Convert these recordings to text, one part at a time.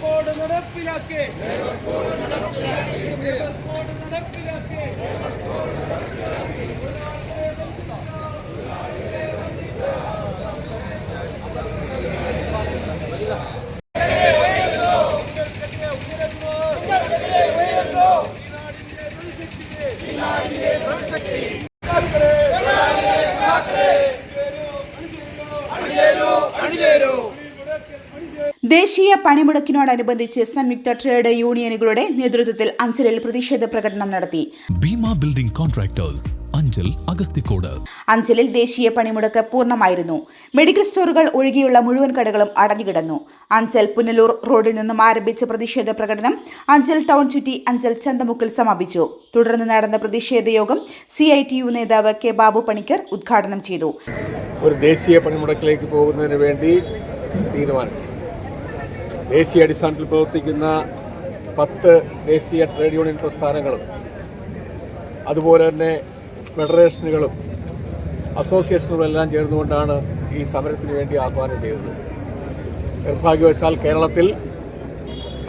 Code നടപ്പിലാക്കി code നടപ്പിലാക്കി ദേശീയ പണിമുടക്കിനോടനുബന്ധിച്ച് സംയുക്ത ട്രേഡ് യൂണിയനുകളുടെ നേതൃത്വത്തിൽ അഞ്ചലിൽ പ്രതിഷേധ പ്രകടനം നടത്തി. Bhima building contractors. Anchal Agasthikode അഞ്ചലിൽ ദേശീയ പണിമുടക്ക് പൂർണമായിരുന്നു. മെഡിക്കൽ സ്റ്റോറുകൾ ഒഴികെയുള്ള മുഴുവൻ കടകളും അടഞ്ഞുകിടന്നു. അഞ്ചൽ പുനലൂർ റോഡിൽ നിന്നും ആരംഭിച്ച പ്രതിഷേധ പ്രകടനം അഞ്ചൽ ടൗൺ ചുറ്റി അഞ്ചൽ ചന്തമുക്കിൽ സമാപിച്ചു. തുടർന്ന് നടന്ന പ്രതിഷേധ യോഗം സി ഐ ടി യു നേതാവ് കെ ബാബു പണിക്കർ ഉദ്ഘാടനം ചെയ്തു. ഒരു ദേശീയ പണിമുടക്കിലേക്ക് പോകുന്നതിന് വേണ്ടി തീരുമാനിച്ചു. ദേശീയ അടിസ്ഥാനത്തിൽ പ്രവർത്തിക്കുന്ന പത്ത് ദേശീയ ട്രേഡ് യൂണിയൻ പ്രസ്ഥാനങ്ങളും അതുപോലെ തന്നെ ഫെഡറേഷനുകളും അസോസിയേഷനുകളും എല്ലാം ചേർന്നുകൊണ്ടാണ് ഈ സമരത്തിന് വേണ്ടി ആഹ്വാനം ചെയ്തത്. നിർഭാഗ്യവശാൽ കേരളത്തിൽ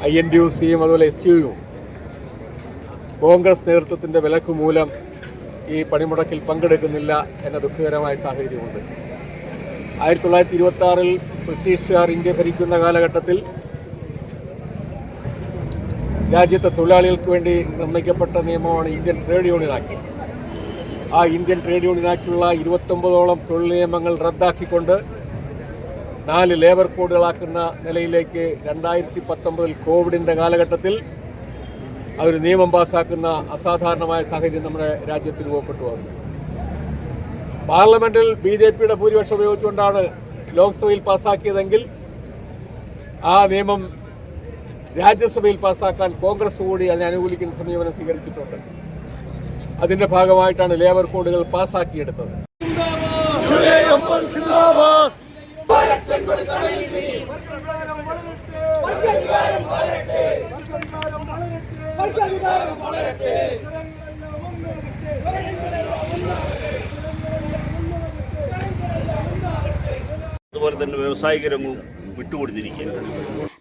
ഐ എൻ ഡി യു സിയും അതുപോലെ എസ് ടി യുവും കോൺഗ്രസ് നേതൃത്വത്തിന്റെ വിലക്ക് മൂലം ഈ പണിമുടക്കിൽ പങ്കെടുക്കുന്നില്ല എന്ന ദുഃഖകരമായ സാഹചര്യമുണ്ട്. ആയിരത്തി തൊള്ളായിരത്തി ഇരുപത്തി ആറിൽ ബ്രിട്ടീഷുകാർ ഇന്ത്യ ഭരിക്കുന്ന കാലഘട്ടത്തിൽ രാജ്യത്തെ തൊഴിലാളികൾക്ക് വേണ്ടി നിർമ്മിക്കപ്പെട്ട നിയമമാണ് ഇന്ത്യൻ ട്രേഡ് യൂണിയൻ ആക്ട് ആ ഇന്ത്യൻ ട്രേഡ് യൂണിയൻ ഇരുപത്തൊമ്പതോളം തൊഴിൽ നിയമങ്ങൾ റദ്ദാക്കിക്കൊണ്ട് നാല് ലേബർ കോഡുകളാക്കുന്ന നിലയിലേക്ക് രണ്ടായിരത്തി പത്തൊമ്പതിൽ കോവിഡിന്റെ കാലഘട്ടത്തിൽ അവർ നിയമം പാസ്സാക്കുന്ന അസാധാരണമായ സാഹചര്യം നമ്മുടെ രാജ്യത്തിൽ രൂപപ്പെട്ടു വന്നു. പാർലമെന്റിൽ ബി ജെ പിയുടെ ഭൂരിപക്ഷം ഉപയോഗിച്ചുകൊണ്ടാണ് ലോക്സഭയിൽ പാസ്സാക്കിയതെങ്കിൽ ആ നിയമം രാജ്യസഭയിൽ പാസ്സാക്കാൻ കോൺഗ്രസ് കൂടി അതിനെ അനുകൂലിക്കുന്ന സമീപനം സ്വീകരിച്ചിട്ടുണ്ട്. അതിന്റെ ഭാഗമായിട്ടാണ് ലേബർ കോഡുകൾ പാസ്സാക്കിയെടുത്തത് അതുപോലെ തന്നെ വ്യവസായിക രംഗവും വിട്ടുകൊടുത്തിരിക്കുകയാണ്.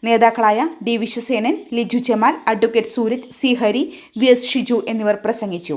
നേതാക്കളായ D Viswasenan Liju Chemal advocate Sooraj C Hari V S Shiju എന്നിവർ പ്രസംഗിച്ചു.